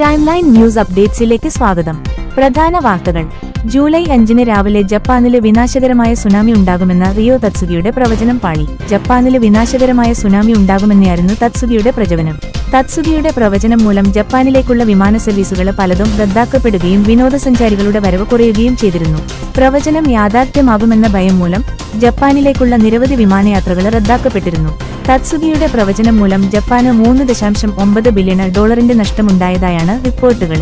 Time line news അപ്ഡേറ്റ്സിലേക്ക് സ്വാഗതം. പ്രധാന വാർത്തകൾ. ജൂലൈ അഞ്ചിന് രാവിലെ ജപ്പാനിൽ വിനാശകരമായ സുനാമി ഉണ്ടാകുമെന്ന റിയോ തത്സുഗിയുടെ പ്രവചനം പാളി. ജപ്പാനിൽ വിനാശകരമായ സുനാമി ഉണ്ടാകുമെന്നായിരുന്നു തത്സുഗിയുടെ പ്രവചനം തത്സുഗിയുടെ പ്രവചനം മൂലം ജപ്പാനിലേക്കുള്ള വിമാന സർവീസുകൾ പലതും റദ്ദാക്കപ്പെടുകയും വിനോദസഞ്ചാരികളുടെ വരവ് കുറയുകയും ചെയ്തിരുന്നു. പ്രവചനം യാഥാർത്ഥ്യമാകുമെന്ന ഭയം മൂലം ജപ്പാനിലേക്കുള്ള നിരവധി വിമാനയാത്രകൾ റദ്ദാക്കപ്പെട്ടിരുന്നു. തത്സുഗിയുടെ പ്രവചനം മൂലം ജപ്പാന് മൂന്ന് ദശാംശം ഒമ്പത് ബില്യൺ ഡോളറിന്റെ നഷ്ടമുണ്ടായതായാണ് റിപ്പോർട്ടുകൾ.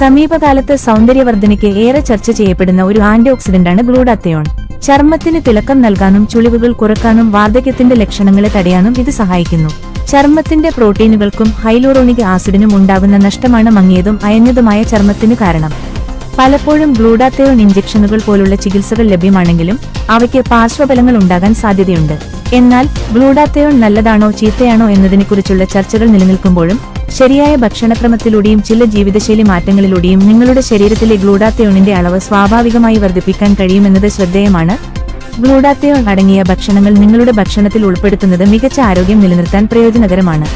സമീപകാലത്ത് സൗന്ദര്യവർദ്ധനയ്ക്ക് ഏറെ ചർച്ച ചെയ്യപ്പെടുന്ന ഒരു ആന്റി ഓക്സിഡന്റാണ് ഗ്ലൂഡാത്തയോൺ. ചർമ്മത്തിന് തിളക്കം നൽകാനും ചുളിവുകൾ കുറക്കാനും വാർദ്ധക്യത്തിന്റെ ലക്ഷണങ്ങളെ തടയാനും ഇത് സഹായിക്കുന്നു. ചർമ്മത്തിന്റെ പ്രോട്ടീനുകൾക്കും ഹൈലോറോണിക് ആസിഡിനും ഉണ്ടാകുന്ന നഷ്ടമാണ് മങ്ങിയതും അയഞ്ഞതുമായ ചർമ്മത്തിന് കാരണം. പലപ്പോഴും ഗ്ലൂഡാത്തേൺ ഇഞ്ചക്ഷനുകൾ പോലുള്ള ചികിത്സകൾ ലഭ്യമാണെങ്കിലും അവയ്ക്ക് പാർശ്വഫലങ്ങൾ ഉണ്ടാകാൻ സാധ്യതയുണ്ട്. എന്നാൽ ഗ്ലൂഡാത്തേൺ നല്ലതാണോ ചീത്തയാണോ എന്നതിനെക്കുറിച്ചുള്ള ചർച്ചകൾ നിലനിൽക്കുമ്പോഴും ശരിയായ ഭക്ഷണക്രമത്തിലൂടെയും ചില ജീവിതശൈലി മാറ്റങ്ങളിലൂടെയും നിങ്ങളുടെ ശരീരത്തിലെ ഗ്ലൂഡാത്തയോണിന്റെ അളവ് സ്വാഭാവികമായി വർദ്ധിപ്പിക്കാൻ കഴിയുമെന്നത് ശ്രദ്ധേയമാണ്. ഗ്ലൂഡാത്തയോൺ അടങ്ങിയ ഭക്ഷണങ്ങൾ നിങ്ങളുടെ ഭക്ഷണത്തിൽ ഉൾപ്പെടുത്തുന്നത് മികച്ച ആരോഗ്യം നിലനിർത്താൻ പ്രയോജനകരമാണ്.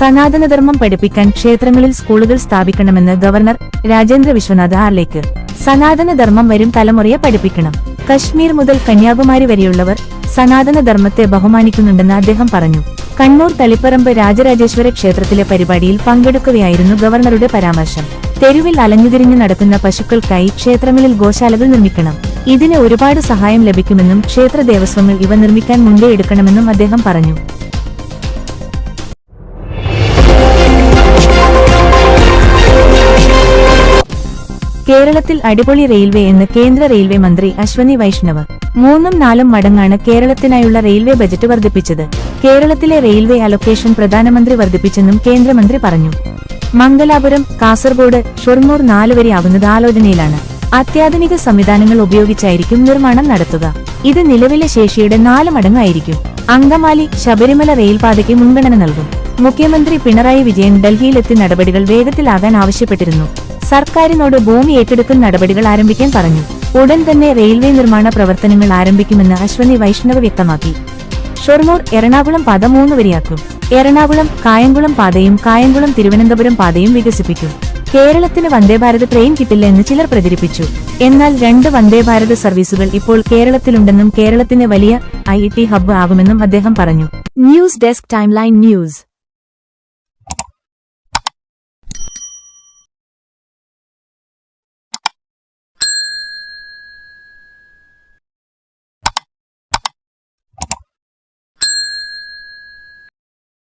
സനാതനധർമ്മം പഠിപ്പിക്കാൻ ക്ഷേത്രങ്ങളിൽ സ്കൂളുകൾ സ്ഥാപിക്കണമെന്ന് ഗവർണർ രാജേന്ദ്ര വിശ്വനാഥ് ആർലേക്ക് സനാതനധർമ്മം വരും തലമുറയെ പഠിപ്പിക്കണം. കശ്മീർ മുതൽ കന്യാകുമാരി വരെയുള്ളവർ സനാതനധർമ്മത്തെ ബഹുമാനിക്കുന്നുണ്ടെന്ന് അദ്ദേഹം പറഞ്ഞു. കണ്ണൂർ തളിപ്പറമ്പ് രാജരാജേശ്വര ക്ഷേത്രത്തിലെ പരിപാടിയിൽ പങ്കെടുക്കുകയായിരുന്നു ഗവർണറുടെ പരാമർശം. തെരുവിൽ അലഞ്ഞുതിരിഞ്ഞു നടക്കുന്ന പശുക്കൾക്കായി ക്ഷേത്രങ്ങളിൽ ഗോശാലകൾ നിർമ്മിക്കണം. ഇതിന് ഒരുപാട് സഹായം ലഭിക്കുമെന്നും ക്ഷേത്ര ദേവസ്വങ്ങൾ ഇവ നിർമ്മിക്കാൻ മുൻകൈ എടുക്കണമെന്നും അദ്ദേഹം പറഞ്ഞു. കേരളത്തിൽ അടിപൊളി റെയിൽവേ എന്ന് കേന്ദ്ര റെയിൽവേ മന്ത്രി അശ്വനി വൈഷ്ണവ്. മൂന്നും നാലും മടങ്ങാണ് കേരളത്തിനായുള്ള റെയിൽവേ ബജറ്റ് വർദ്ധിപ്പിച്ചത്. കേരളത്തിലെ റെയിൽവേ അലൊക്കേഷൻ പ്രധാനമന്ത്രി വർദ്ധിപ്പിച്ചെന്നും കേന്ദ്രമന്ത്രി പറഞ്ഞു. മംഗലാപുരം കാസർഗോഡ് ഷൊർണൂർ നാല് വരെ ആവുന്നത് ആലോചനയിലാണ്. അത്യാധുനിക സംവിധാനങ്ങൾ ഉപയോഗിച്ചായിരിക്കും നിർമ്മാണം നടത്തുക. ഇത് നിലവിലെ ശേഷിയുടെ നാല് മടങ്ങായിരിക്കും. അങ്കമാലി ശബരിമല റെയിൽപാതയ്ക്ക് മുൻഗണന നൽകും. മുഖ്യമന്ത്രി പിണറായി വിജയൻ ഡൽഹിയിലെത്തി നടപടികൾ വേഗത്തിലാകാൻ ആവശ്യപ്പെട്ടിരുന്നു. സർക്കാരിനോട് ഭൂമി ഏറ്റെടുക്കൽ നടപടികൾ ആരംഭിക്കാൻ പറഞ്ഞു. ഉടൻ തന്നെ റെയിൽവേ നിർമ്മാണ പ്രവർത്തനങ്ങൾ ആരംഭിക്കുമെന്ന് അശ്വനി വൈഷ്ണവ് വ്യക്തമാക്കി. ഷൊർണൂർ എറണാകുളം പാത മൂന്ന് വരെയാക്കും. എറണാകുളം കായംകുളം പാതയും കായംകുളം തിരുവനന്തപുരം പാതയും വികസിപ്പിക്കും. കേരളത്തിന് വന്ദേഭാരത് ട്രെയിൻ കിട്ടില്ല എന്ന് ചിലർ പ്രചരിപ്പിച്ചു. എന്നാൽ രണ്ട് വന്ദേഭാരത് സർവീസുകൾ ഇപ്പോൾ കേരളത്തിലുണ്ടെന്നും കേരളത്തിന് വലിയ ഐ ഹബ്ബ് ആകുമെന്നും അദ്ദേഹം പറഞ്ഞു. News desk timeline news.